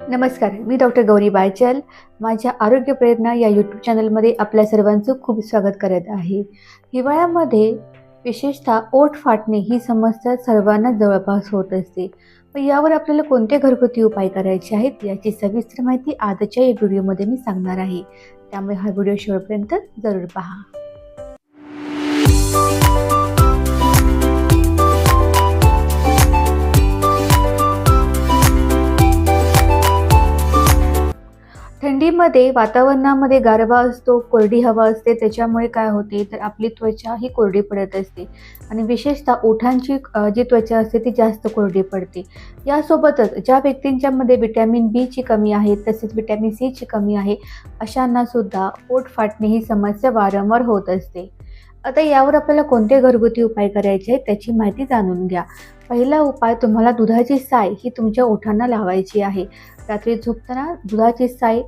नमस्कार मी डॉक्टर गौरी बायचल. माझ्या आरोग्य प्रेरणा या यूट्यूब चॅनलमध्ये आपल्या सर्वांचं खूप स्वागत करत आहे. हिवाळ्यामध्ये विशेषतः ओठ फाटणे ही समस्या सर्वांना जवळपास होत असते. पण यावर आपल्याला कोणते घरगुती उपाय करायचे आहेत याची सविस्तर माहिती आजच्या या व्हिडिओमध्ये मी सांगणार आहे. त्यामुळे हा व्हिडिओ शेवटपर्यंत जरूर पहा. थंडीमध्ये वातावरणामध्ये गारवा असतो कोरडी हवा असते त्याच्यामुळे काय होते तर आपली त्वचा ही कोरडी पडत असते. आणि विशेषतः ओठांची जी त्वचा असते ती जास्त कोरडी पडते. यासोबतच ज्या व्यक्तींच्यामध्ये विटॅमिन बीची कमी आहे तसेच विटॅमिन सीची कमी आहे अशांनासुद्धा पोट फाटणे ही समस्या वारंवार होत असते. आता यावर आपल्याला कोणते घरगुती उपाय करायचे आहेत त्याची माहिती जाणून घ्या. पहिला उपाय तुम्हाला दुधाची साय ही तुमच्या ओठांना लावायची आहे. रात्री झोपताना दुधाची साय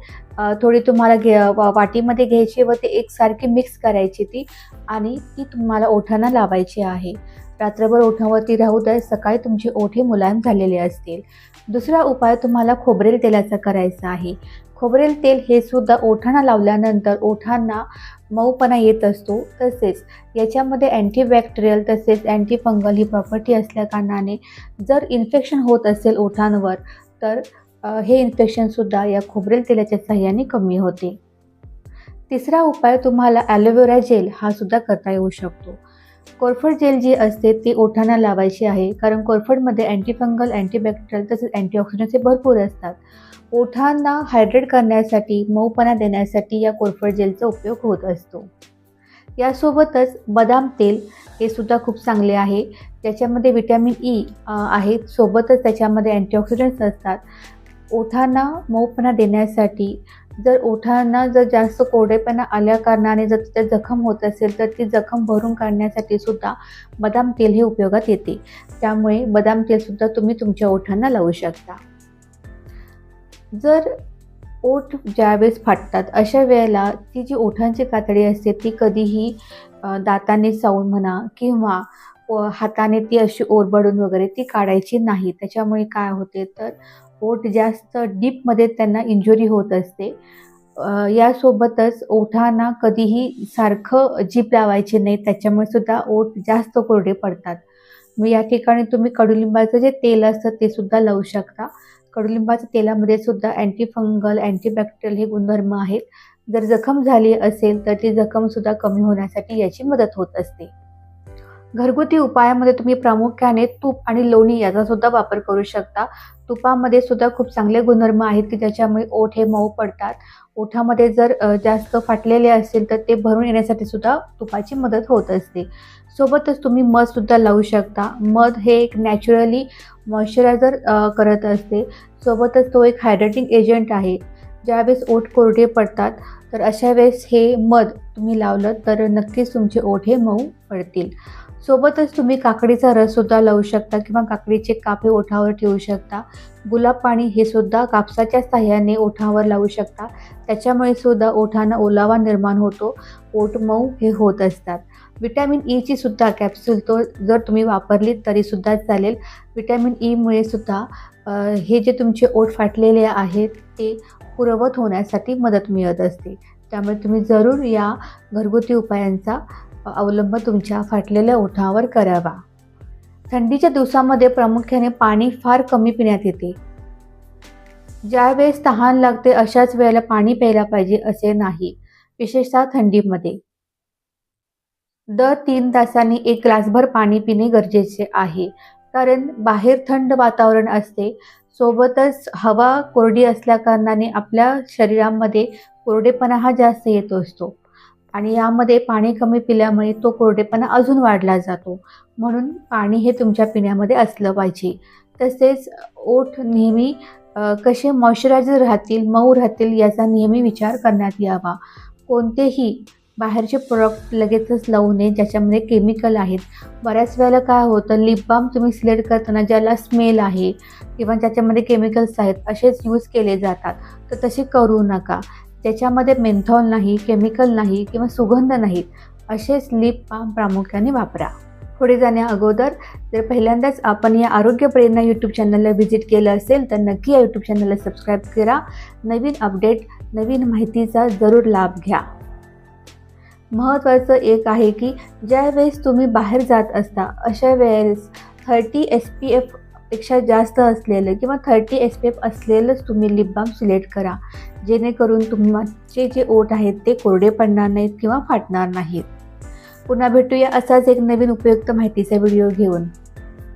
थोडी तुम्हाला घे वाटीमध्ये घ्यायची व ते एकसारखी मिक्स करायची ती आणि ती तुम्हाला ओठांना लावायची आहे. रात्रभर ओठावरती राहू तर सकाळी तुमचे ओठे मुलायम झालेले असतील. दुसरा उपाय तुम्हाला खोबरेल तेलाचा करायचा आहे. खोबरेल तेल हे सुद्धा ओठांना लावल्यानंतर ओठांना मऊपणा येत असतो. तसेच याच्यामध्ये अँटीबॅक्टेरियल तसेच अँटीफंगल ही प्रॉपर्टी असल्याकारणाने जर इन्फेक्शन होत असेल ओठांवर तर हे इन्फेक्शनसुद्धा या खोबरेल तेलाच्या साह्याने कमी होते. तिसरा उपाय तुम्हाला ॲलोवेरा जेल हा सुद्धा करता येऊ शकतो. कोरफड जेल जी असते ती ओठांना लावायची आहे. कारण कोरफडमध्ये अँटीफंगल अँटीबॅक्टेरियल तसेच अँटीऑक्सिडंट्स हे भरपूर असतात. ओठांना हायड्रेट करण्यासाठी मऊपणा देण्यासाठी या कोरफड जेलचा उपयोग होत असतो. यासोबतच बदाम तेल हे सुद्धा खूप चांगले आहे. त्याच्यामध्ये विटॅमिन ई e, आहे. सोबतच त्याच्यामध्ये अँटीऑक्सिडंट्स असतात. ओठांना मऊपणा देण्यासाठी जर ओठांना जर जास्त कोरडेपणा आल्या कारणाने जर तिथे जखम होत असेल तर ती जखम भरून काढण्यासाठी सुद्धा बदाम तेल हे उपयोगात येते. त्यामुळे बदाम तेलसुद्धा तुम्ही तुमच्या ओठांना लावू शकता. जर ओठ ज्यावेळेस फाटतात अशा वेळेला ती जी ओठांची कातडी असते ती कधीही दाताने चावून म्हणा किंवा व हाताने ती अशी ओरबडून वगैरे ती काढायची नाही. त्याच्यामुळे काय होते तर ओठ जास्त डीपमध्ये त्यांना इंजुरी होत असते. यासोबतच ओठांना कधीही सारखं जीप लावायचे नाही त्याच्यामुळे सुद्धा ओठ जास्त कोरडे पडतात. मग या ठिकाणी तुम्ही कडुलिंबाचं जे तेल असतं ते सुद्धा लावू शकता. कडुलिंबाच्या तेलामध्ये सुद्धा अँटीफंगल अँटीबॅक्टेरियल हे गुणधर्म आहेत. जर जखम झाली असेल तर ती जखमसुद्धा कमी होण्यासाठी याची मदत होत असते. घरगुती उपायामध्ये तुम्ही प्रामुख्याने तूप आणि लोणी याचा सुद्धा वापर करू शकता. तुपामध्ये सुद्धा खूप चांगले गुणधर्म आहेत की ज्याच्यामुळे ओठ हे मऊ पडतात. ओठामध्ये जर जास्त फाटलेले असतील तर ते भरून येण्यासाठी सुद्धा तुपाची मदत होत असते. सोबतच तुम्ही मध सुद्धा लावू शकता. मध हे एक नॅचरली मॉइश्चरायझर करत असते. सोबतच तो एक हायड्रेटिंग एजंट आहे. ज्यावेळेस ओठ कोरडे पडतात तर अशा वेळेस हे मध तुम्ही लावलं तर नक्कीच तुमचे ओठ हे मऊ पडतील. सोबतच तुम्ही काकडीचा रससुद्धा लावू शकता किंवा काकडीचे कापे ओठावर ठेवू शकता. गुलाब पाणी हे सुद्धा कापसाच्या साह्याने ओठावर लावू शकता. त्याच्यामुळे सुद्धा ओठांना ओलावा निर्माण होतो. ओठ मऊ हे होत असतात. विटॅमिन ईची e सुद्धा कॅप्सूल तो जर तुम्ही वापरली तरीसुद्धा चालेल. विटॅमिन ईमुळे e सुद्धा हे जे तुमचे ओठ फाटलेले आहेत ते पुरवत होण्यासाठी मदत मिळत असते. त्यामुळे तुम्ही जरूर या घरगुती उपायांचा अवलंब तुमच्या फाटलेल्या ओठावर करावा. थंडीच्या दिवसामध्ये प्रामुख्याने पाणी फार कमी पिण्यात येते. ज्यावेळेस तहान लागते अशाच वेळेला पाणी प्यायला पाहिजे असे नाही विशेषतः थंडीमध्ये. दर तीन तासांनी एक ग्लासभर पाणी पिणे गरजेचे आहे. कारण बाहेर थंड वातावरण असते सोबतच हवा कोरडी असल्याकारणाने आपल्या शरीरामध्ये कोरडेपणा हा जास्त येत असतो. आणि यामध्ये पाणी कमी पिल्यामुळे तो कोरडेपणा अजून वाढला जातो. म्हणून पाणी हे तुमच्या पिण्यामध्ये असलं पाहिजे. तसेच ओठ नेहमी कसे मॉइश्चरायझर राहतील मऊ राहतील याचा नेहमी विचार करण्यात यावा. कोणतेही बाहेरचे प्रोडक्ट लगेचच लावू नये ज्याच्यामध्ये केमिकल आहेत. बऱ्याच वेळेला काय होतं लिप बाम तुम्ही सिलेक्ट करताना ज्याला स्मेल आहे किंवा ज्याच्यामध्ये केमिकल्स आहेत असेच यूज केले जातात. तर तसे करू नका. त्याच्यामध्ये मेन्थॉल नाही केमिकल नाही किंवा सुगंध नाहीत असेच लिप बाम प्रामुख्याने वापरा. पुढे जाण्या अगोदर जर पहिल्यांदाच आपण या आरोग्य प्रेरणा यूट्यूब चॅनलला व्हिजिट केलं असेल तर नक्की या यूट्यूब चॅनलला सबस्क्राईब करा. नवीन अपडेट नवीन माहितीचा जरूर लाभ घ्या. महत्त्वाचं एक आहे की ज्यावेळेस तुम्ही बाहेर जात असता अशा वेळेस थर्टी एस पी एफ पेक्षा जास्त असलेलं किंवा थर्टी एस पी एफ असलेलंच तुम्ही लिप बाम सिलेक्ट करा. जेणेकरून तुमचे जे ओठ आहेत ते कोरडे पडणार नाहीत किंवा फाटणार नाहीत. पुन्हा भेटूया असाच एक नवीन उपयुक्त माहितीचा व्हिडिओ घेऊन.